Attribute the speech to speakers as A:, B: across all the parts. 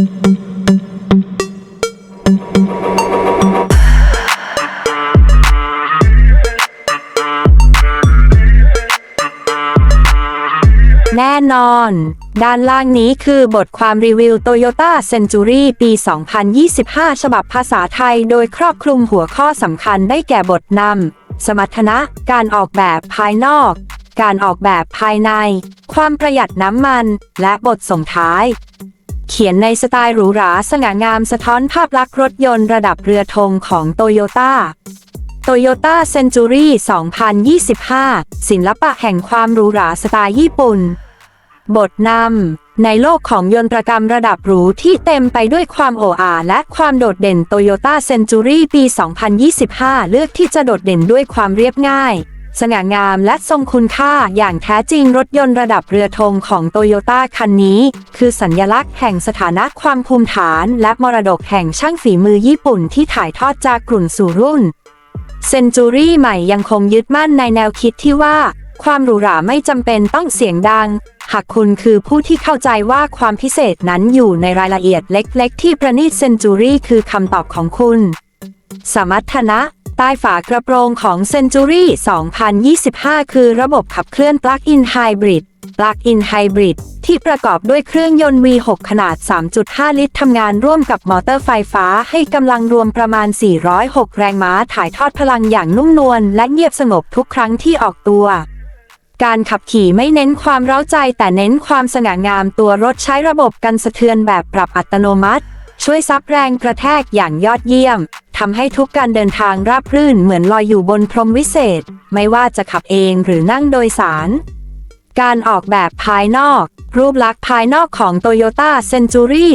A: แน่นอน ด้านล่างนี้คือบทความรีวิว Toyota Century ปี 2025 ฉบับภาษาไทย โดยครอบคลุมหัวข้อสำคัญได้แก่บทนำ สมรรถนะ การออกแบบภายนอก การออกแบบภายใน ความประหยัดน้ำมัน และบทส่งท้าย เขียนในสไตล์หรูหราสง่างามสะท้อนภาพลักษณ์รถยนต์ระดับเรือธงของโตโยต้า Toyota Century 2025 ศิลปะแห่งความหรูหราสไตล์ญี่ปุ่น บทนำในโลกของยนตรกรรมระดับหรูที่เต็มไปด้วยความโอ้อาและความโดดเด่น Toyota Century ปี 2025 เลือกที่จะโดดเด่นด้วยความเรียบง่าย สง่างามและทรงคุณค่าอย่างแท้จริงรถยนต์ระดับเรือธงของโตโยต้าคันนี้ คือสัญญลักษณ์แห่งสถานะความภูมิฐาน และมรดกแห่งช่างฝีมือญี่ปุ่นที่ถ่ายทอดจากกลุ่นสู่รุ่นเซนจูรี่ใหม่ยังคงยึดมั่นในแนวคิดที่ว่า ความหรูหราไม่จำเป็นต้องเสียงดัง หากคุณคือผู้ที่เข้าใจว่าความพิเศษนั้นอยู่ในรายละเอียดเล็ก ๆ ที่ประณีตเซนจูรี่คือคำตอบของคุณ สมรรถนะ ใต้ฝากระโปรงของ Century 2025 คือระบบขับเคลื่อน Plug-in Hybrid Plug-in Hybrid ที่ประกอบด้วยเครื่องยนต์ V6 ขนาด 3.5 ลิตรทำงานร่วมกับมอเตอร์ไฟฟ้าให้กำลังรวมประมาณ 406 แรงม้าถ่ายทอดพลังอย่างนุ่มนวลและเงียบสงบทุกครั้งที่ออกตัวการขับขี่ไม่เน้นความเร้าใจแต่เน้นความสง่างามตัวรถใช้ระบบกันสะเทือนแบบปรับอัตโนมัติ ช่วยซับแรงกระแทกอย่างยอดเยี่ยม ทำให้ทุกการเดินทางราบรื่นเหมือนลอยอยู่บนพรมวิเศษ ไม่ว่าจะขับเองหรือนั่งโดยสาร การออกแบบภายนอก รูปลักษณ์ภายนอกของ Toyota Century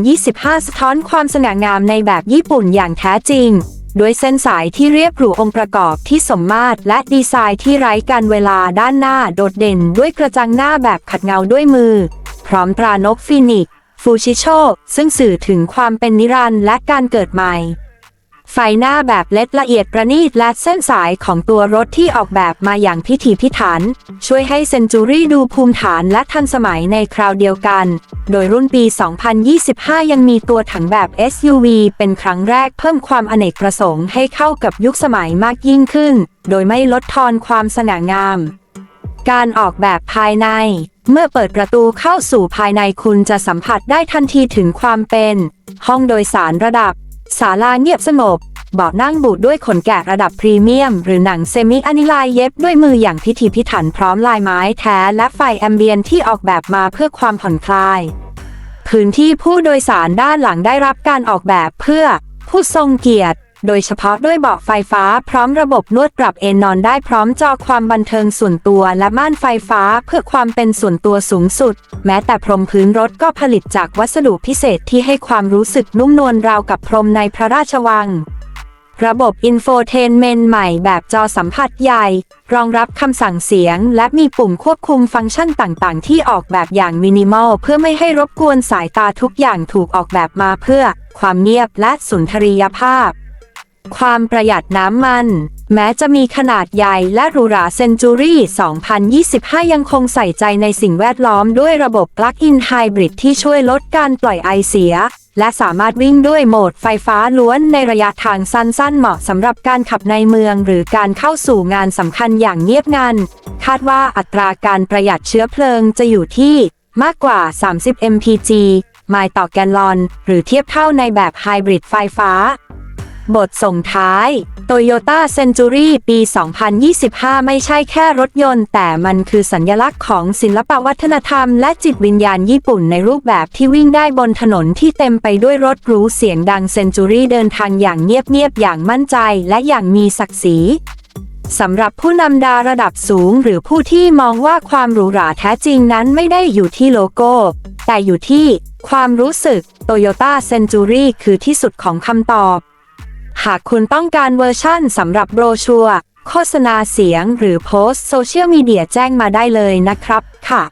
A: 2025 สะท้อนความสง่างามในแบบญี่ปุ่นอย่างแท้จริง ด้วยเส้นสายที่เรียบหรูองค์ประกอบที่สมมาตรและดีไซน์ที่ไร้การเวลาด้านหน้าโดดเด่นด้วยกระจังหน้าแบบขัดเงาด้วยมือ พร้อมตรานกฟินิกฟูชิโชซึ่งสื่อถึงความเป็นนิรันดร์และการเกิดใหม่ ไฟหน้าแบบเล็ดละเอียดประณีตและเส้นสายของตัวรถที่ออกแบบมาอย่างพิถีพิถัน ช่วยให้เซนจูรี่ดูภูมิฐานและทันสมัยในคราวเดียวกัน โดยรุ่นปี 2025 ยังมีตัวถังแบบ SUV เป็นครั้งแรกเพิ่มความอเนกประสงค์ให้เข้ากับยุคสมัยมากยิ่งขึ้น โดยไม่ลดทอนความสง่างาม การออกแบบภายใน เมื่อเปิดประตูเข้าสู่ภายในคุณจะสัมผัสได้ทันทีถึงความเป็น ห้องโดยสารระดับ ศาลาเงียบสงบเบาะนั่งบูดด้วยขนแกะระดับพรีเมียม หรือหนังเซมิอนิลายเย็บด้วยมืออย่างพิถีพิถันพร้อมลายไม้แท้และไฟแอมเบียนที่ออกแบบมาเพื่อความผ่อนคลาย พื้นที่ผู้โดยสารด้านหลังได้รับการออกแบบเพื่อผู้ทรงเกียรติ โดยเฉพาะด้วยเบาะไฟฟ้าพร้อมระบบนวดปรับเอนนอนได้พร้อมจอความบันเทิงส่วนตัวและม่านไฟฟ้าเพื่อความเป็นส่วนตัวสูงสุด แม้แต่พรมพื้นรถก็ผลิตจากวัสดุพิเศษที่ให้ความรู้สึกนุ่มนวลราวกับพรมในพระราชวังระบบอินโฟเทนเมนต์ใหม่แบบจอสัมผัสใหญ่ รองรับคำสั่งเสียง และมีปุ่มควบคุมฟังก์ชันต่างๆ ที่ออกแบบอย่างมินิมอล เพื่อไม่ให้รบกวนสายตาทุกอย่างถูกออกแบบมาเพื่อ ความเงียบและสุนทรียภาพ ความประหยัดน้ำมัน แม้จะมีขนาดใหญ่และหรูหราเซนจูรี่ 2025 ยังคงใส่ใจในสิ่งแวดล้อมด้วยระบบ Plug-in Hybrid ที่ช่วยลดการปล่อยไอเสีย และสามารถวิ่งด้วยโหมดไฟฟ้าล้วนในระยะทางสั้นๆ เหมาะสำหรับการขับในเมือง หรือการเข้าสู่งานสำคัญอย่างเงียบงัน คาดว่าอัตราการประหยัดเชื้อเพลิงจะอยู่ที่มากกว่า 30 mpg ไมล์ต่อแกลลอน หรือเทียบเท่าในแบบไฮบริดไฟฟ้า บทส่งท้าย Toyota Century ปี 2025 ไม่ใช่แค่รถยนต์ แต่มันคือสัญลักษณ์ของศิลปวัฒนธรรมและจิตวิญญาณญี่ปุ่นในรูปแบบที่วิ่งได้บนถนนที่เต็มไปด้วยรถหรูเสียงดัง Century เดินทางอย่างเงียบๆ อย่างมั่นใจ และอย่างมีศักดิ์ศรีสำหรับผู้นำดาระดับสูงหรือผู้ที่มองว่าความหรูหราแท้จริงนั้นไม่ได้อยู่ที่โลโก้ แต่อยู่ที่ความรู้สึก Toyota Century คือที่สุดของคำตอบ หากคุณต้องการเวอร์ชั่นสำหรับโบรชัวร์โฆษณาเสียงหรือโพสต์โซเชียลมีเดียแจ้งมาได้เลยนะครับค่ะ